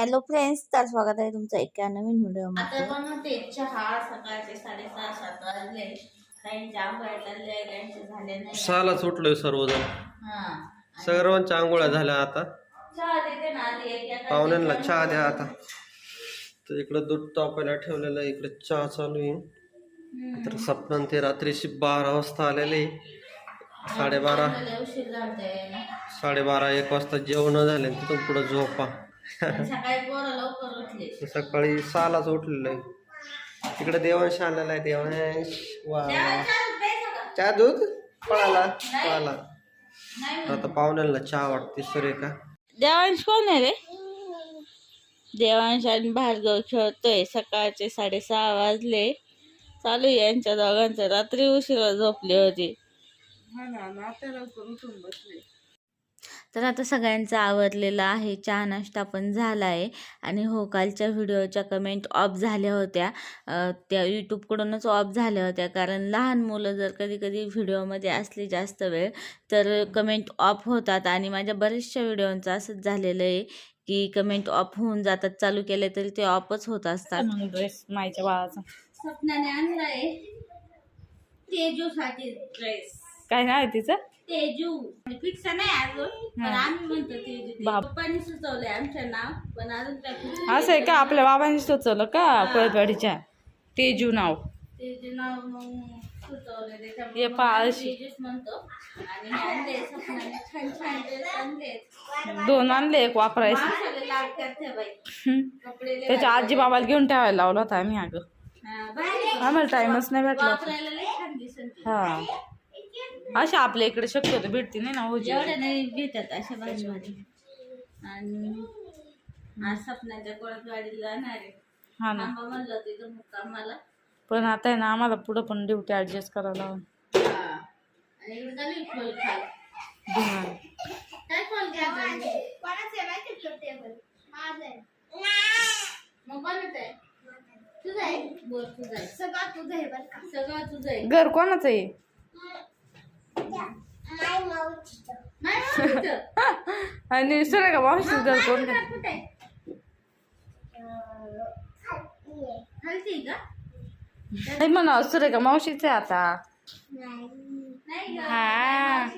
Hello friends तर स्वागत आहे तुमचं एका नवीन आता व्हिडिओमध्ये बनवते चहा सकाळचे साडेसहा सात वाजले. आंघोळ्या काहींचे झाले नाही. उठलोय सर्वजण. हा. सर्वांच्या आंघोळ्या झाल्या आता. चहा देते ना आधी एक एका पाहुण्यांना चहा द्या आता. तर इकडं दूध तापायला ठेवलेलं आहे इकडे चहा चालू आहे. तर सपनान ते रात्रीची बारा वाजता आलेले साडेबारा. उशीर साडेबारा एक वाजता जेवण झाले तिथून पुढं झोपा. सकाळी पोरं लवकर उठले. सकाळी सहालाच उठलेलं. आहे तिकडे देवांश आलेला आहे देवांश. वा? चहा दूध? पळाला पळाला. तर आता पाहुण्यांना चहा वाटते सुरेखा. देवांश कोण आहे रे? देवांश आणि भार्गव खेळतोय सकाळचे साडेसहा वाजले. चालू आहे यांच्या दोघांचं. रात्री उशिरा झोपली होती. तर आता सगळ्यांचं आवरलेलं आहे चहा नाश्ता पण झाला आहे आणि हो कालच्या व्हिडिओच्या कमेंट ऑफ झाल्या होत्या. त्या यूट्यूबकडूनच ऑफ झाल्या होत्या. कारण लहान मुलं जर कधी कधी व्हिडिओमध्ये असली जास्त वेळ तर कमेंट ऑफ होतात. आणि माझ्या बऱ्याचशा व्हिडिओंचं असंच झालेलं आहे की कमेंट ऑफ होऊन जातात. चालू केले तरी ते ऑफच होत असतात. ड्रेस माईच्या बाळाचा. स्वप्नाने आणलाय. तेजू साठी ड्रेस काय नाव आहे तिचं? तेजू. फिक्स नाही अजून पण आम्ही म्हणतो तेजू ते. बाप. पप्पांनी सुचवलंय आमचं नाव. पण अजून काय fix असं आहे का? आपल्या बाबांनी सुचवलं का कोळपेवाडीच्या तेजू नाव. तेजू नाव मग सुचवलंय. त्याच्यामुळे मग पहा आम्ही अशी. तेजूच म्हणतो. आणि हे आणले स्वप्नाने छान छान ड्रेस आणले दोन आणले एक वापरायचे. माणसाला लाड करते बाई. हम्म. कपडे लय त्याच्या आजी बाबाला घेऊन ठेवायला लावला होता आम्ही अगं. हा, भारी. आम्हाला टाइमच नाही भेटला. वापरायला लय छान दिसन ती. हा. अशा आपल्या इकडे शक्यतो भेटती नाही ना होजी एवढ्या नाही भेटत अशा भाजीमध्ये आणि आज सपनाच्या कोळपवाडीला जाणार आहे. हा ना. म्हणलं तिथं पण आता आहे ना आम्हाला पुढं पण ड्युटी ऍडजस्ट करायला लावून हा. आणि इकडे चालू आहे खोल खाल. धुणं. काय खोल घ्या मग कोणाचं आहे? तुझं आहे? बोल तुझं आहे. सगळं तुझं आहे बरं का? सगळं तुझं आहे. घर कोणाचं आहे. आणि सुरेखा का मावशीचं घर कोण का नाही म्हणा सुरेखा मावशीचं आहे आता. हा.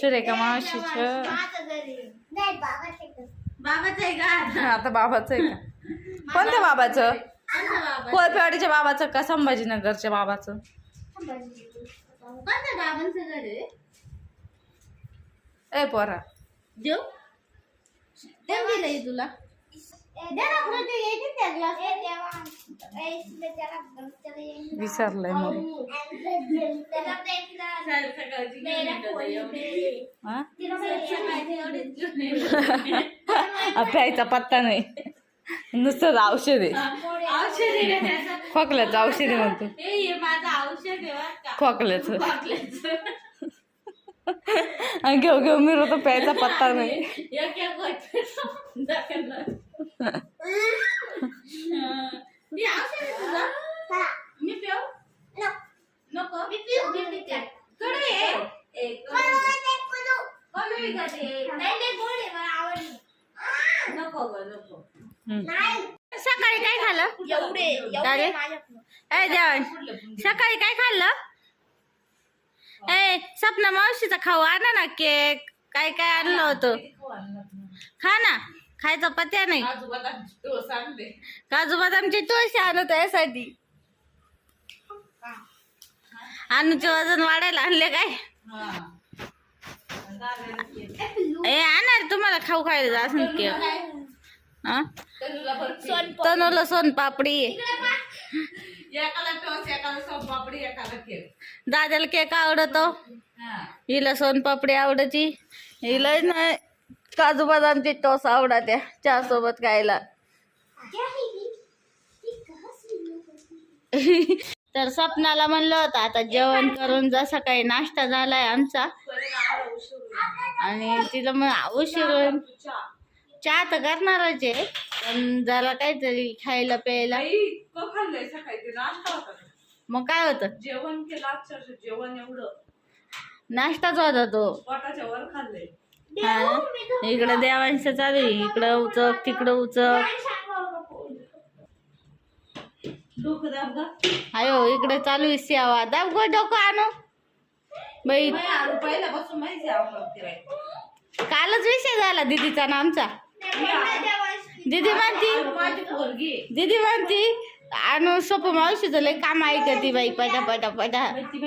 सुरेखा मावशीचं. बाबाचं आहे का? आता बाबाचं आहे का? कोणत्या बाबाचं कोळपेवाडीच्या बाबाचं का संभाजीनगरच्या बाबाचं? ए पोरा देव देव दिलंय तुला दे ना fruity, येते त्या glass मध्ये. विसरलंय मग. हा? आ, प्यायचा पत्ता नाही नुसतं औषध आहे? खोकल्याचं औषध आहे म्हणतो हे माझं औषध आहे खोकल्याचं घेऊ घेऊ मी तो प्यायचा पत्ता नाही. सकाळी काय खाल्लं? सकाळी काय खाल्लं? ए सपना मावशीचा खाऊ आणा ना केक. काय काय आणलं होतं? खा ना. खायचा पत्या नाही. काजू बदामची तुळशी आणत आहे यासाठी. अनुचे वजन वाढायला आणले काय? ए आणणार तुम्हाला खाऊ खायला असं केक. हा? तनुला सोन पापडी एकाला टोस एकाला सोनपापडी एकाला केक दादाला केक आवडतो? हिला सोनपापडी आवडती. हिला नाही काजू बदामची टोस आवडत्या चहा सोबत खायला. तर स्वप्नाला म्हणलं होतं आता जेवण करून जा सकाळी नाश्ता झालाय आमचा. आणि तिला मग उशीर. चहा तर करणारच आहे. पण जरा काहीतरी खायला प्यायला. तो खाल्लंय सकाळी ते नाश्ता होता मग काय होतं? जेवण केलं अक्षरशः जेवण एवढं. नाश्ताच होता तो. पोटाच्या वर खाल्लंय. हा ना? इकडं देवांचं चालू आहे इकडं उचक तिकडं उचक डोकं दाब ग. अयो इकडे चालू आहे सेवा. दाब गो डोकं आणू. बाई मी आलो पहिल्यापासून माहिती आहे आपण फिरायला. कालच विषय झाला दीदीचा ना आमचा. दीदी म्हणती दीदी म्हणती आणू सोपं मावशीचं लय काम ऐकती बाई? पटा पटा पटा. ती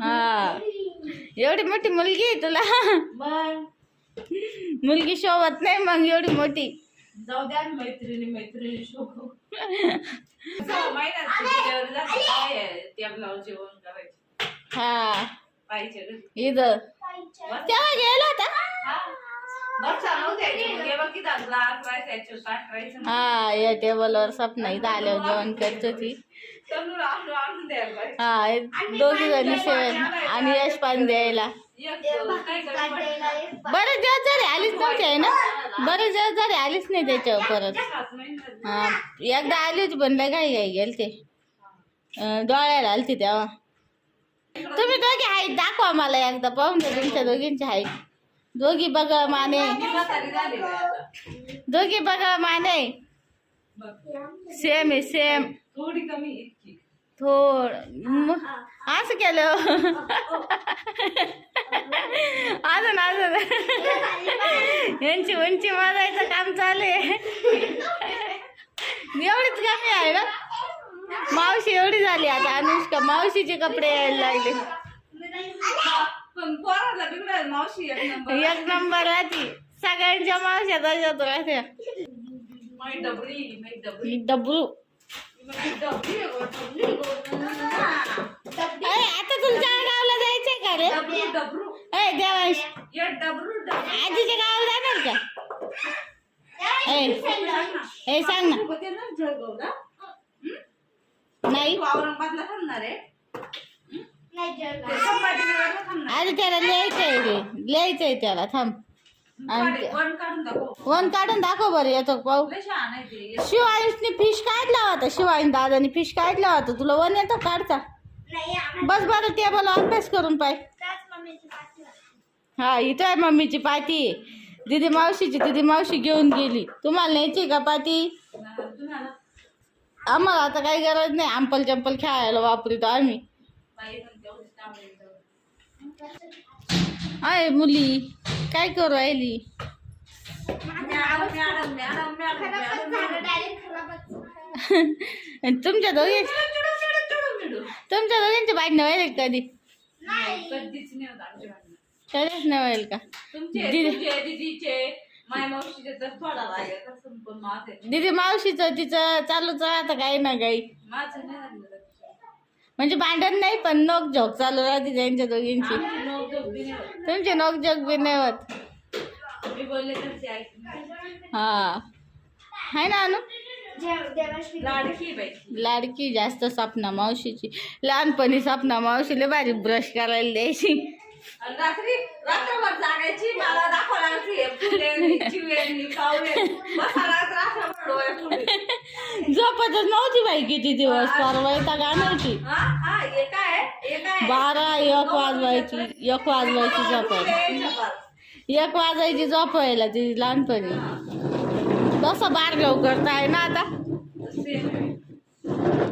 हा. एवढी मोठी मुलगी आहे तुला? मुलगी शोभत नाही मग एवढी मोठी. जाऊ द्या मैत्रिणी मैत्रिणी हा पाहिजे तेव्हा गेला होता? हा. जेव्हा. हा या टेबलवर सपना इथं आल्यावर जेवण करत होती पाहिजे. हा दोघी जणी शेण आणि यश पाणी द्यायला. बरेच दिवस झाले आलीच नव्हती आहे ना बरेच दिवस झाले आलीच नाही त्याच्यावर परत. हा एकदा आली होती पण लय काही काही गेलते अं, डोळ्याला आलती तेव्हा तुम्ही दोघी हाईट दाखवा मला एकदा पाहून द्या तुमच्या दोघींची हाईट दोघी बघा माने. दोघी बघा माने. सेम आहे सेम थोडी कमी थोड असं केलं. अजून अजून. यांची उंची वाजायचं काम चालू आहे. एवढीच कमी आहे ना मावशी एवढी झाली आता अनुष्का मावशीचे कपडे यायला लागले. पण पोराला बिघडायला मावशी एक नंबर. एक नंबर राहती सगळ्यांच्या मावश्या तशाच राहत्या माई डबरी माई डबरी. ही डबरू. माई डबरी आहे गं, डबरी. गं. अरे आता तुमच्या गावाला जायचंय का रे? डबरू डबरू. अय देवांश. ये डबरू डबरू. आजीच्या गावाला जाणार का? ए ए सांग ना. आहे ना. जळगावला? नाही. तू औरंगाबादला थांबणार आहे? अरे त्याला लिहायचंय रे लिहायचंय त्याला. थांब. आणि वन काढून दाखव. वन काढून दाखव बरं येतो पाहू? ते. शिवाईने फिश काढला होता. शिवाईन दादानी फिश काढला होता. तुला वन येतो काढता. बस बरं टेबल अभ्यास करून पाय. हा इथं आहे मम्मीची पाती दिदी मावशीची दिदी मावशी घेऊन गेली. तुम्हाला न्यायची का पाती आम्हाला आता काही गरज नाही. अंपल चंपल खेळायला वापरतो आम्ही. आहे मुली काय करू राहिली? तुमच्या दोघी तुमच्या दोघींची भांडणं का कधी? नाही कधीच नाही होईल का दीदी- मावशीचे तिचं चालूच राहतं काही ना काही. म्हणजे भांडण नाही पण नोक झोक चालू राहते त्यांच्या दोघींची. आमची नोकझोक बी नाही होत. तुमची नोक झोक बी नाही होत. मी बोलले तर ते ऐकत हा. हाय ना अनु लाडकी बाई. लाडकी जास्त सपना मावशीची. लहानपणी सपना मावशीला भारी ब्रश करायला द्यायची. आणि रात्री रात्रभर जागायची मला झोपतच नव्हती बाई किती दिवस? गाणायची हा हा हे हे काय बारा एक वाजवायची एक वाजवायची चपात. एक वाजायची झोपायला ती लहानपणी. तसं बारगाव करताय ना आता.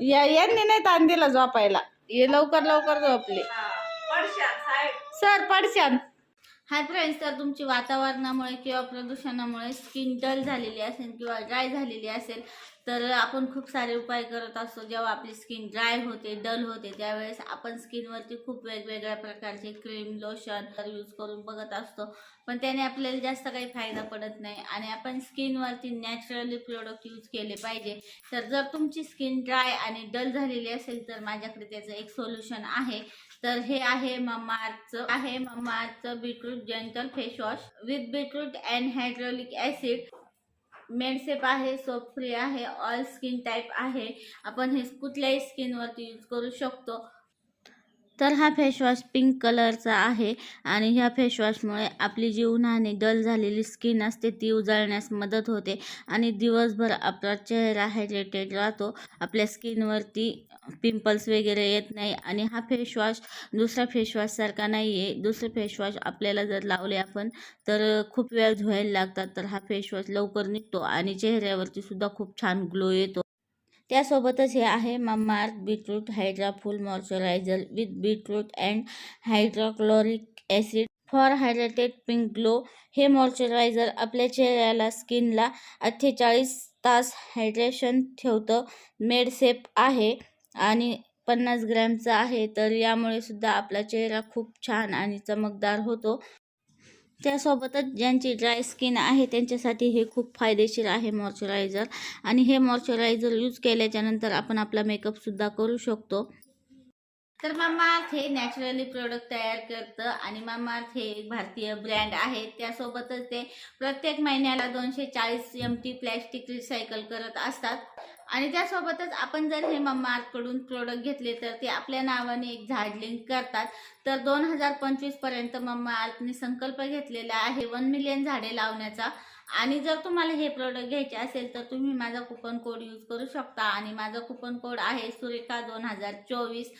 या यांनी नाही ताण दिला झोपायला. हे लवकर लवकर झोपले. सर पडशान. हाय फ्रेंड्स तर तुमची वातावरणामुळे किंवा प्रदूषणामुळे स्किन डल झालेली असेल किंवा ड्राय झालेली असेल तर आपण खूप सारे उपाय करत असतो. जेव्हा आपली स्किन ड्राय होते डल होते त्यावेळेस आपण स्किनवरती खूप वेगवेगळ्या प्रकारचे क्रीम लोशन यूज करून बघत असतो. पण त्याने आपल्याला जास्त काही फायदा पडत नाही आणि आपण स्किनवरती नॅचरली प्रोडक्ट यूज केले पाहिजे. तर जर तुमची स्किन ड्राय आणि डल झालेली असेल तर माझ्याकडे त्याचं एक सोल्युशन आहे. तर हे आहे ममाचं आहे ममाचं beetroot gentle face wash with beetroot and hydraulic acid मेडसेप आहे सोप फ्री आहे ऑल स्किन टाईप आहे. आपण हे कुठल्याही स्किनवरती यूज करू शकतो. तर हा फेशवॉश पिंक कलरचा आहे आणि ह्या फेशवॉशमुळे आपली जी उन्हाने डल झालेली स्किन असते ती उजळण्यास मदत होते आणि दिवसभर आपला चेहरा हायड्रेटेड राहतो. आपल्या स्किनवरती पिंपल्स वगैरे येत नाही आणि हा फेसवॉश दुसरा फेसवॉशसारखा नाही आहे दुसरे फेसवॉश आपल्याला जर लावले आपण तर खूप वेळ धुवायला लागतात. तर हा फेसवॉश लवकर निघतो आणि चेहऱ्यावरती सुद्धा खूप छान ग्लो येतो. त्यासोबतच हे आहे Mamaearth beetroot hydra full moisturiser with beetroot and hydrochloric acid for hydrated pink glow हे मॉइश्चरायझर आपल्या चेहऱ्याला स्किनला अठ्ठेचाळीस तास हायड्रेशन ठेवतं. मेडसेप आहे. आणि पन्नास ग्रॅमचा आहे तर यामुळे सुद्धा आपला चेहरा खूप छान आणि चमकदार होतो. त्यासोबतच ज्यांची ड्राय स्किन आहे त्यांच्यासाठी हे खूप फायदेशीर आहे मॉइश्चरायझर आणि हे मॉइश्चरायझर यूज केल्याच्यानंतर आपण आपला मेकअपसुद्धा करू शकतो. तर मामाअर्थ हे नॅचरली प्रोडक्ट तयार करतं आणि मामाअर्थ हे एक भारतीय ब्रँड आहे. त्यासोबतच ते प्रत्येक महिन्याला दोनशे चाळीस एम टी प्लॅस्टिक रिसायकल करत असतात. आणि त्यासोबतच आपण जर हे मम्माअर्थकडून प्रोडक्ट घेतले तर ते आपल्या नावाने एक झाड लिंक करतात. तर दोन हजार पंचवीसपर्यंत मम्मा आर्थने संकल्प घेतलेला आहे वन मिलियन झाडे लावण्याचा. आणि जर तुम्हाला हे प्रोडक्ट घ्यायचे असेल तर तुम्ही माझा कुपन कोड यूज करू शकता. आणि माझा कुपन कोड आहे सुरेखा दोन हजार चोवीस.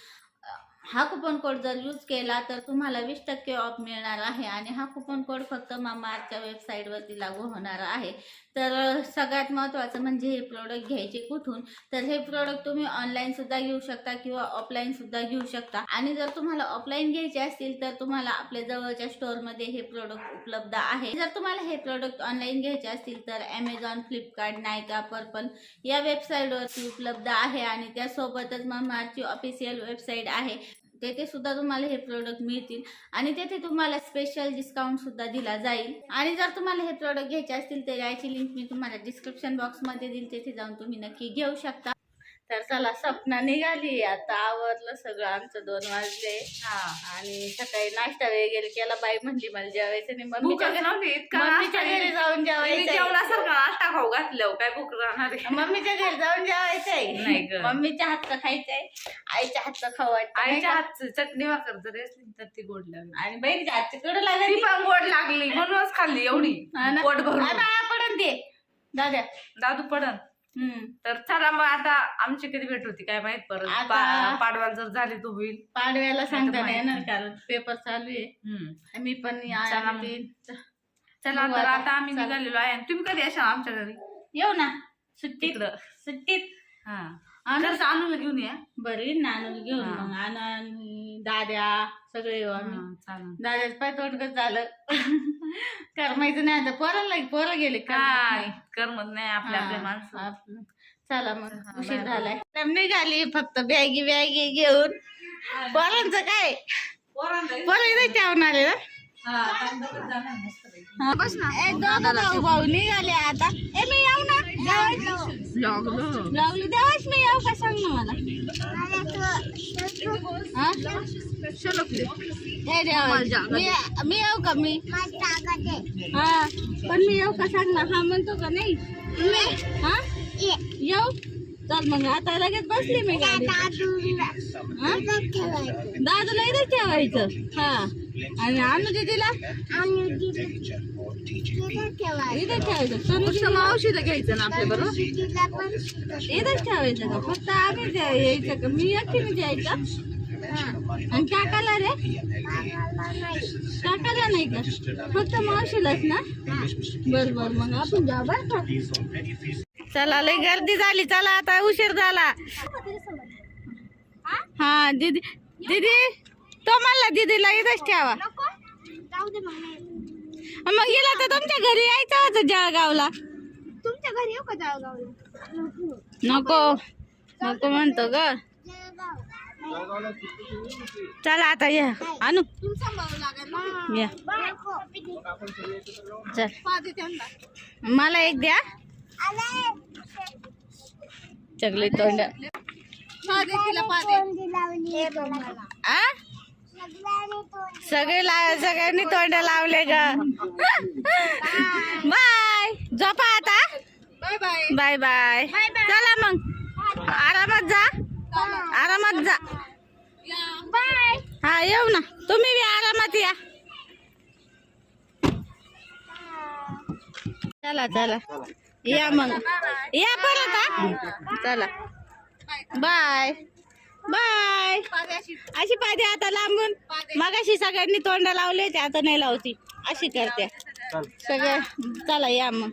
हा कुपन कोड जर यूज केला तर तुम्हाला वीस टक्के ऑफ मिळणार आहे. आणि हा कुपन कोड फक्त मामाअर्थच्या वेबसाईटवरती लागू होणार आहे. तर सगळ्यात महत्त्वाचं म्हणजे हे प्रोडक्ट घ्यायचे कुठून? तर हे प्रोडक्ट तुम्ही ऑनलाईनसुद्धा घेऊ शकता किंवा ऑफलाईन सुद्धा घेऊ शकता. आणि जर तुम्हाला ऑफलाईन घ्यायचे असतील तर तुम्हाला आपल्या जवळच्या स्टोअरमध्ये हे प्रोडक्ट उपलब्ध आहे. जर तुम्हाला हे प्रोडक्ट ऑनलाईन घ्यायचे असतील तर ॲमेझॉन फ्लिपकार्ट नायका पर्पल या वेबसाईटवरती उपलब्ध आहे. आणि त्यासोबतच मामाची ऑफिशियल वेबसाईट आहे. तेथे सुद्धा तुम्हाला हे प्रोडक्ट मिळतील. आणि तेथे तुम्हाला स्पेशल डिस्काउंट सुद्धा दिला जाईल. आणि जर तुम्हाला हे प्रोडक्ट घ्यायचे असतील तर याची लिंक मी तुम्हाला डिस्क्रिप्शन बॉक्समध्ये देईल तेथे जाऊन तुम्ही नक्की घेऊ शकता. तर चला सपना निघाली. आता आवरलं सगळं आमचं दोन वाजले. हा. आणि सकाळी नाश्ता वगैरे केला. बाई म्हणली मला जेवायचं नाही. मम्मीच्या घरी जाऊन जेवायचं नाश्ता खाऊ घातलं. काय भूक राहणार मम्मीच्या घरी जाऊन जेवायचंय. नाही गं. मम्मीच्या हातचं खायचंय. आईच्या हातचं नाही आईच्या? हातची चटणी जरी असली तर ती गोड लागली. आणि बहिणीच्या हातची कडू ती लागली पण गोड लागली. म्हणूनच खाल्ली एवढी? पोट भरून. आता पडन ते. दादा दादू पडन. तर चला मग आता आमची कधी भेट होती काय माहीत परत आता- पा- पाडवाल जर झाली तर होईल. पाडव्याला सांगता नाही. येणार कारण पेपर चालू आहे. हम्म. मी पण या- चला मग. ते- चला बघू तर आता. आता आम्ही चला. निघालेलो आहे. आणि तुम्ही कधी असाल आमच्या घरी? येऊ ना. सुट्टीत. तिकडं. सुट्टीत. हा. आणू. आणून घेऊन या. बरी नानूल घेऊन हा. मग. आणू आणि दाद्या सगळे येऊ आम्ही. हा, चालेल. दाद्याच पाय झालं. करमायचं नाही आता. पोराला पोरं गेले काय नाही. करमत नाही आपल्या आपल्या माणसं. आपलं. चला मग हा, उशीर. झालाय. तर निघाली फक्त बॅगी बॅगी घेऊन. पोरांचं काय? पोरं इथे ठेवून आले ना? हा, बस ना. ए, दोघं भाऊ भाऊ निघाले आता. ए मी येऊ ना. लागलो. देवाच मी येऊ का सांग ना मला. हा? देवा, मी मी येऊ का मी? हा पण मी येऊ का सांग ना? हा म्हणतो का नाही? हा? येऊ? चल मग आता लगेच बसली मी गाडी हा? दादूला इथेच ठेवायचं. हा. आणि आणू दीदीला इथेच ठेवायचं. सोनू मावशीला घ्यायचं ना आपल्या बरोबर? इथंच ठेवायचं का? फक्त आम्ही यायचं का? मी एकटीने द्यायचं आणि काकाला रे? काकाला नाही का? फक्त मावशीलाच ना? बर बर. मग आपण जाऊ बर का? चला लय गर्दी झाली. चला आता उशीर झाला. हा दीदी दीदी तो म्हणला दीदीला इथंच ठेवा. मग गेला तर तुमच्या घरी यायचं होतं जळगावला. तुमच्या घरी येऊ का जळगावला? नको नको म्हणतो ग. चला आता या. आणू. या. चल. पाहते त्यांना. मला एक द्या. चकली तोंड. सगळे ला सगळ्यांनी तोंड लावले ग. बाय. झोपा आता. Bye bye. बाय बाय चला मग. आरामात जा. आरामात जा. बाय हा येऊ ना. तुम्ही बी आरामात या. चला चला. या मग. या परत हा? चला. बाय. बाय. अशी पाहिजे आता लांबून. मगाशी सगळ्यांनी तोंड लावले ते आता नाही लावती. अशी करते. सगळे चला या मग.